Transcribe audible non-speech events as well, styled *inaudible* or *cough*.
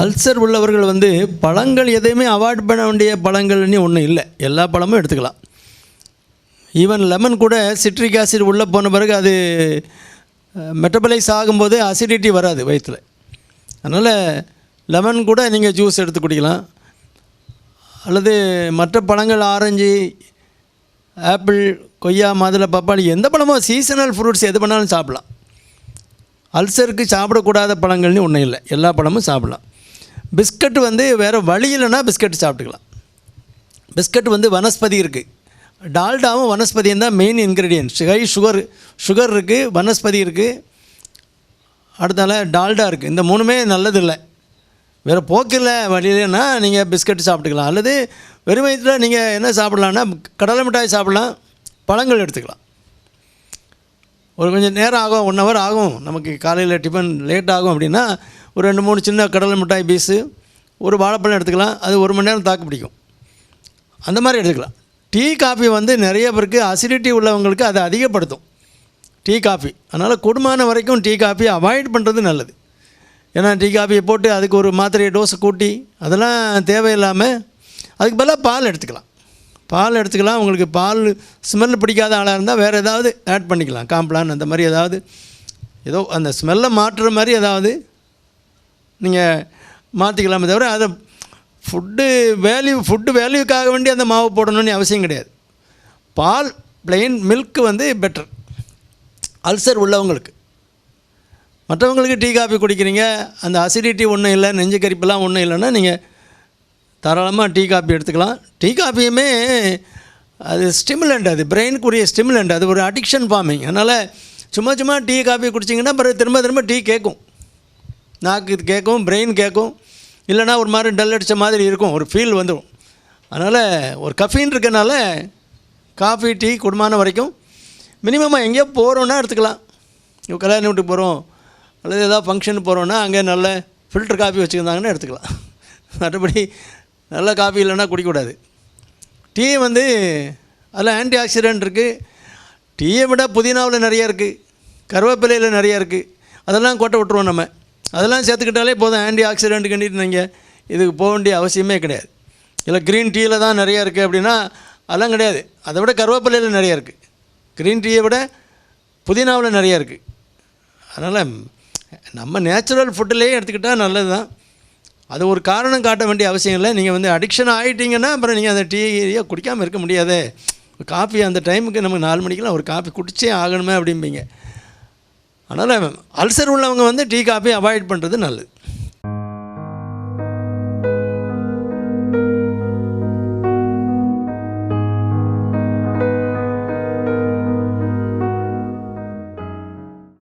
Ulcer உள்ளவர்கள் வந்து பழங்கள் எதையுமே அவாய்ட் பண்ண வேண்டிய பழங்கள்னு ஒன்றும் இல்லை. எல்லா பழமும் எடுத்துக்கலாம். ஈவன் லெமன் கூட சிட்ரிக் ஆசிட் உள்ளே போன பிறகு அது மெட்டபலைஸ் ஆகும்போது அசிடிட்டி வராது வயிற்றில் அதனால் லெமன் கூட நீங்கள் ஜூஸ் எடுத்து குடிக்கலாம். அல்லது மற்ற பழங்கள் ஆரஞ்சு ஆப்பிள் கொய்யா மாதுளை பப்பாளி எந்த பழமோ சீசனல் ஃப்ரூட்ஸ் எது பண்ணாலும் சாப்பிட்லாம். அல்சருக்கு சாப்பிடக்கூடாத பழங்கள்னு ஒன்றும் இல்லை. எல்லா பழமும் சாப்பிட்லாம். பிஸ்கட் வந்து வேறு வழி இல்லைன்னா பிஸ்கட் சாப்பிட்டுக்கலாம். பிஸ்கட் வந்து வனஸ்பதி இருக்குது டால்டாவும் வனஸ்பதியும் தான் main ingredient high sugar sugar இருக்குது வனஸ்பதி இருக்குது அடுத்தால டால்டா இருக்குது இந்த மூணுமே நல்லதில்லை வேறு போக்கில் வழியிலன்னா நீங்கள் பிஸ்கட் சாப்பிட்டுக்கலாம். அல்லது வெறும் வயிற்றில் நீங்கள் என்ன சாப்பிட்லான்னா கடலை மிட்டாய் சாப்பிட்லாம் பழங்கள் எடுத்துக்கலாம். ஒரு கொஞ்சம் நேரம் ஆகும் ஒன் ஹவர் ஆகும். நமக்கு காலையில் டிஃபன் லேட் ஆகும் அப்படின்னா ஒரு ரெண்டு மூணு சின்ன கடலை மிட்டாய் பீஸு ஒரு வாழைப்பழம் எடுத்துக்கலாம். அது ஒரு மணி நேரம் தாக்கு பிடிக்கும். அந்த மாதிரி எடுத்துக்கலாம். டீ காஃபி வந்து நிறைய பேருக்கு அசிடிட்டி உள்ளவங்களுக்கு அதை அதிகப்படுத்தும். டீ காஃபி அதனால் கூடுமான வரைக்கும் டீ காஃபி அவாய்ட் பண்ணுறது நல்லது. ஏன்னா டீ காஃபியை போட்டு அதுக்கு ஒரு மாத்திரையை டோஸை கூட்டி அதெல்லாம் தேவையில்லாமல் அதுக்கு பதிலாக பால் எடுத்துக்கலாம். பால் எடுத்துக்கலாம். உங்களுக்கு பால் ஸ்மெல் பிடிக்காத ஆளாக இருந்தால் வேறு ஏதாவது ஆட் பண்ணிக்கலாம். காம்ப்ளான் அந்த மாதிரி ஏதாவது ஏதோ அந்த ஸ்மெல்லை மாற்றுற மாதிரி ஏதாவது நீங்கள் மாற்றிக்கலாமே தவிர அதை ஃபுட்டு வேல்யூ ஃபுட்டு வேல்யூக்காக வேண்டி அந்த மாவு போடணும்னு அவசியம் கிடையாது. பால் plain மில்க் வந்து பெட்டர் அல்சர் உள்ளவங்களுக்கு. மற்றவங்களுக்கு டீ காஃபி குடிக்கிறீங்க அந்த அசிடிட்டி ஒன்றும் இல்லை நெஞ்சு கரிப்பெல்லாம் ஒன்றும் இல்லைன்னா நீங்கள் தாராளமாக டீ காஃபி எடுத்துக்கலாம். டீ காஃபியுமே அது ஸ்டிமுலண்ட் அது பிரெயினுக்குரிய ஸ்டிமுலண்ட் அது ஒரு அடிக்ஷன் ஃபார்மிங் அதனால் சும்மா சும்மா டீ காஃபி குடிச்சிங்கன்னா பிறகு திரும்ப திரும்ப டீ கேட்கும். நாக்கு இது கேட்கும் பிரெயின் கேட்கும். இல்லைன்னா ஒரு மாதிரி டல் அடித்த மாதிரி இருக்கும் ஒரு ஃபீல் வந்துடும் அதனால் ஒரு கஃபீன் இருக்கனால காஃபி டீ குடும்பமான வரைக்கும் மினிமமாக எங்கேயோ போகிறோன்னா எடுத்துக்கலாம். இப்போ கல்யாண வீட்டுக்கு போகிறோம் அல்லது ஏதாவது ஃபங்க்ஷன் போகிறோன்னா அங்கே நல்ல ஃபில்டர் காஃபி வச்சுருந்தாங்கன்னா எடுத்துக்கலாம். *laughs* மற்றபடி நல்ல காஃபி இல்லைன்னா குடிக்கக்கூடாது. டீ வந்து அதில் ஆன்டி ஆக்சிடென்ட் இருக்குது டீயை விட புதினாவில் நிறையா இருக்குது கருவேப்பிலையில் நிறையா இருக்குது அதெல்லாம் கொட்டை விட்டுருவோம் நம்ம. அதெல்லாம் சேர்த்துக்கிட்டாலே போதும். ஆன்டி ஆக்சிடென்ட் கண்டிட்டு இதுக்கு போக வேண்டிய அவசியமே கிடையாது. இல்லை க்ரீன் டீயில் தான் நிறையா இருக்குது அப்படின்னா அதெல்லாம் கிடையாது. அதை விட கருவேப்பிலையில் நிறையா இருக்குது க்ரீன் டீயை விட புதினாவில் நிறையா இருக்குது அதனால் நம்ம நேச்சுரல் ஃபுட்டிலேயே எடுத்துக்கிட்டால் நல்லது தான். அது ஒரு காரணம் காட்ட வேண்டிய அவசியம் இல்லை. நீங்கள் வந்து அடிக்ஷன் ஆகிட்டீங்கன்னா அப்புறம் நீங்கள் அந்த டீயை குடிக்காமல் இருக்க முடியாதே. காஃபி அந்த டைமுக்கு நமக்கு நாலு மணிக்கெல்லாம் ஒரு காஃபி குடிச்சே ஆகணுமே அப்படிம்பீங்க. அதனால் அல்சர் உள்ளவங்க வந்து டீ காஃபி அவாய்ட் பண்ணுறது நல்லது.